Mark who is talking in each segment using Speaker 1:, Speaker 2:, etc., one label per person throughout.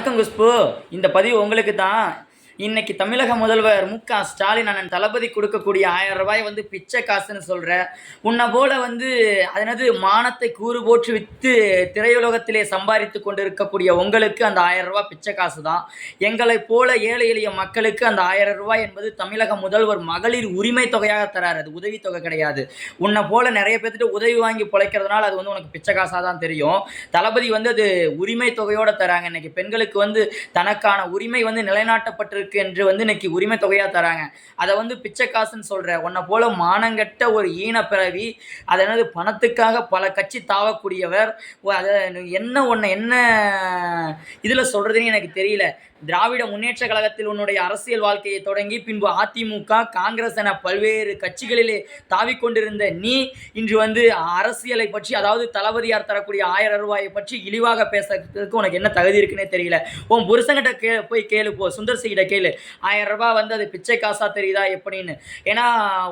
Speaker 1: வணக்கம் குஷ்பு இந்த பதிவு உங்களுக்கு தான் இன்னைக்கு தமிழக முதல்வர் மு க ஸ்டாலின் அண்ணன் தளபதி கொடுக்கக்கூடிய ஆயிரம் ரூபாய் வந்து பிச்சை காசுன்னு சொல்கிற உன்னை போல வந்து அதனது மானத்தை கூறு போற்று விற்று திரையுலகத்திலே சம்பாதித்து கொண்டு இருக்கக்கூடிய உங்களுக்கு அந்த ஆயிரம் ரூபாய் பிச்சை காசு தான் எங்களைப் போல ஏழை எளிய மக்களுக்கு அந்த ஆயிரம் ரூபாய் என்பது தமிழக முதல்வர் மகளிர் உரிமை தொகையாக தராரு. அது உதவித்தொகை கிடையாது. உன்னை போல நிறைய பேர்த்துட்டு உதவி வாங்கி பிழைக்கிறதுனால அது வந்து உனக்கு பிச்சை காசாக தான் தெரியும். தளபதி வந்து அது உரிமை தொகையோட தராங்க. இன்னைக்கு பெண்களுக்கு வந்து தனக்கான உரிமை வந்து நிலைநாட்டப்பட்டிருக்கு என்று வந்து இன்னைக்கு உரிமை தொகையாக தராங்க. அதை வந்து பிச்சைக்காசுன்னு சொல்கிற உன்னை போல மானங்கெட்ட ஒரு ஈன பிறவி அதை என்னது பணத்துக்காக பல கட்சி தாவக்கூடியவர் அதை என்ன ஒன்று என்ன இதில் சொல்கிறதுன்னு எனக்கு தெரியல. திராவிட முன்னேற்ற கழகத்தில் உன்னுடைய அரசியல் வாழ்க்கையை தொடங்கி பின்பு அதிமுக காங்கிரஸ் என பல்வேறு கட்சிகளிலே தாவிக்கொண்டிருந்த நீ இன்று வந்து அரசியலை பற்றி அதாவது தளபதியார் தரக்கூடிய ஆயிரம் ரூபாயை பற்றி இழிவாக பேசுறதுக்கு உனக்கு என்ன தகுதி இருக்குன்னே தெரியல. உன் புருஷங்கிட்ட கே போய் கேளு போ சுந்தர் கிட்ட கேளு. ஆயிரம் ரூபாய் வந்து அது பிச்சை காசா தெரியுதா எப்படின்னு. ஏன்னா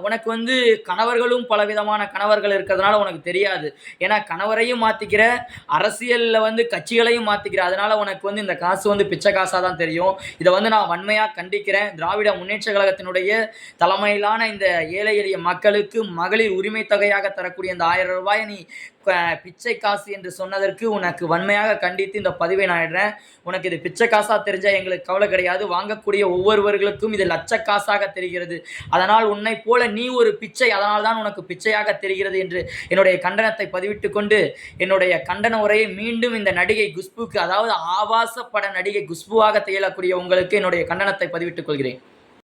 Speaker 1: உனக்கு வந்து கணவர்களும் பலவிதமான கணவர்கள் இருக்கிறதுனால உனக்கு தெரியாது. ஏன்னா கணவரையும் மாற்றிக்கிற அரசியலில் வந்து கட்சிகளையும் மாற்றிக்கிற அதனால உனக்கு வந்து இந்த காசு வந்து பிச்சை காசாக தான் தெரியும். இதை வந்து நான் வன்மையாக கண்டிக்கிறேன். திராவிட முன்னேற்ற கழகத்தினுடைய தலைமையிலான இந்த ஏழை எளிய மக்களுக்கு மகளிர் உரிமை தொகையாக தரக்கூடிய இந்த ஆயிரம் ரூபாயை நீ பிச்சை காசு என்று சொன்னதற்கு உனக்கு வன்மையாக கண்டித்து இந்த பதிவை நான் இடுறேன். உனக்கு இது பிச்சை காசாக தெரிஞ்சால் எங்களுக்கு கவலை கிடையாது. வாங்கக்கூடிய ஒவ்வொருவர்களுக்கும் இது லட்ச காசாக தெரிகிறது. அதனால் உன்னை போல நீ ஒரு பிச்சை அதனால் தான் உனக்கு பிச்சையாக தெரிகிறது என்று என்னுடைய கண்டனத்தை பதிவிட்டு கொண்டு என்னுடைய கண்டன உரையை மீண்டும் இந்த நடிகை குஷ்புக்கு அதாவது ஆபாச பட நடிகை குஷ்புவாக திகழக்கூடிய உங்களுக்கு என்னுடைய கண்டனத்தை பதிவிட்டுக் கொள்கிறேன்.